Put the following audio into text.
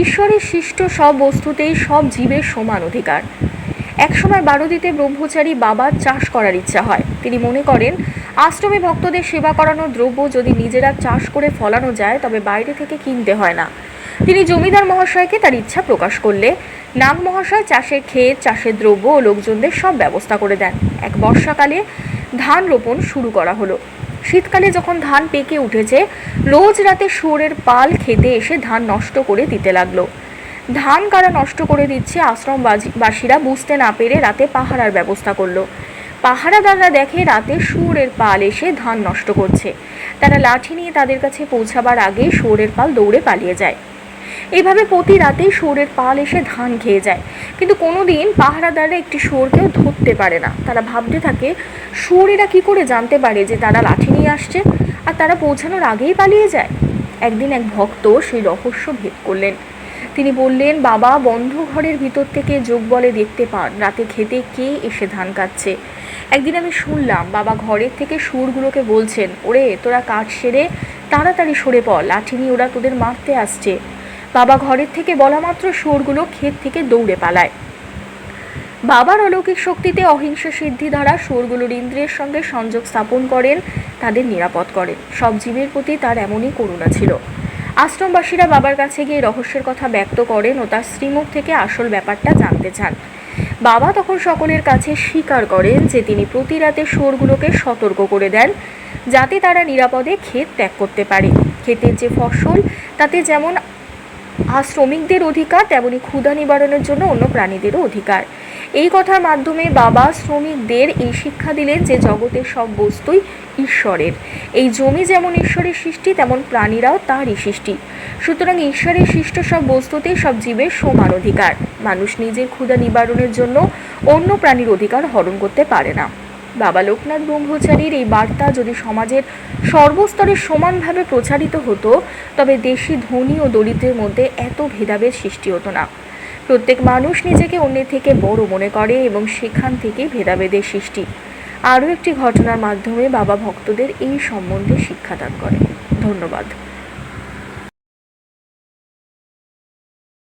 ঈশ্বরের সৃষ্ট সব বস্তুতেই সব জীবের সমান অধিকার। একসময় বারোদিতে ব্রহ্মচারী বাবার চাষ করার ইচ্ছা হয়। তিনি মনে করেন, আশ্রমে ভক্তদের সেবা করানোর দ্রব্য যদি নিজেরা চাষ করে ফলানো যায়, তবে বাইরে থেকে কিনতে হয় না। তিনি জমিদার মহাশয়কে তার ইচ্ছা প্রকাশ করলে, নাগ মহাশয় চাষের ক্ষেত, চাষের দ্রব্য ও লোকজনদের সব ব্যবস্থা করে দেন। এক বর্ষাকালে ধান রোপণ শুরু করা হলো। শীতকালে যখন ধান পেকে উঠেছে, রোজ রাতে শুয়োরের পাল খেতে এসে ধান নষ্ট করে দিতে লাগল। ধান কারা নষ্ট করে দিচ্ছে আশ্রমবাসীরা বুঝতে না পেরে রাতে পাহারার ব্যবস্থা করল। পাহারাদাররা দেখে রাতে শুয়োরের পাল এসে ধান নষ্ট করছে। তারা লাঠি নিয়ে তাদের কাছে পৌঁছাবার আগে শুয়োরের পাল দৌড়ে পালিয়ে যায়। এইভাবে প্রতি রাতেই শুয়োরের পাল এসে ধান খেয়ে যায়। কিন্তু কোনোদিন পাহারাদাররা একটি শুয়োরকেও ধরতে পারে না। তারা ভাবতে থাকে, শুয়োরেরা কি করে জানতে পারে যে তারা লাঠি নিয়ে আসছে আর তারা পৌঁছানোর আগেই পালিয়ে যায়? একদিন এক ভক্ত সেই রহস্য ভেদ করলেন। তিনি বললেন, বাবা বন্ধ ঘরের ভিতর থেকে যোগ বলে দেখতে পান, রাতে খেতে কে এসে ধান কাটছে? একদিন আমি শুনলাম, বাবা ঘরের থেকে সুরগুলোকে বলছেন, ওরে, তোরা কাঠ সেরে তাড়াতাড়ি সরে পড়, লাঠি নিয়ে ওরা তোদের মারতে আসছে। বাবা ঘরের থেকে বলা মাত্র সুরগুলো ক্ষেত থেকে দৌড়ে পালায়। বাবার অলৌকিক শক্তিতে অহিংসা সিদ্ধি দ্বারা সুরগুলোর ইন্দ্রিয়ের সঙ্গে সংযোগ স্থাপন করেন, তাদের নিরাপদ করেন। সব জীবের প্রতি তার এমনই করুণা ছিল। আশ্রমবাসীরা বাবার কাছে গিয়ে রহস্যের কথা ব্যক্ত করেন ও তার শ্রীমুখ থেকে আসল ব্যাপারটা জানতে চান। বাবা তখন সকলের কাছে স্বীকার করেন যে তিনি প্রতি রাতে শুয়োরগুলোকে সতর্ক করে দেন, যাতে তারা নিরাপদে ক্ষেত ত্যাগ করতে পারে। ক্ষেতের যে ফসল, তাতে যেমন শ্রমিকদের অধিকার তেমনি ক্ষুধা নিবারণের জন্য অন্য প্রাণীদেরও অধিকার। এই কথার মাধ্যমে বাবা শ্রমিকদের এই শিক্ষা দিলেন যে জগতের সব বস্তুই ঈশ্বরের। এই জমি যেমন ঈশ্বরের সৃষ্টি, তেমন প্রাণীরাও তারই সৃষ্টি। সুতরাং ঈশ্বরের সৃষ্ট সব বস্তুতে সব জীবের সমান অধিকার। মানুষ নিজের ক্ষুধা নিবারণের জন্য অন্য প্রাণীর অধিকার হরণ করতে পারে না। বাবা লোকনাথ ব্রহ্মচারীর এই বার্তা যদি সমাজের সর্বস্তরে সমানভাবে প্রচারিত হতো, তবে দেশি ধনী ও দলিতের মধ্যে এত ভেদাভেদ সৃষ্টি হতো না। প্রত্যেক মানুষ নিজেকে অন্যের থেকে বড় মনে করে এবং সেখান থেকে ভেদাভেদের সৃষ্টি। আরও একটি ঘটনার মাধ্যমে বাবা ভক্তদের এই সম্বন্ধে শিক্ষাদান করে ধন্যবাদ।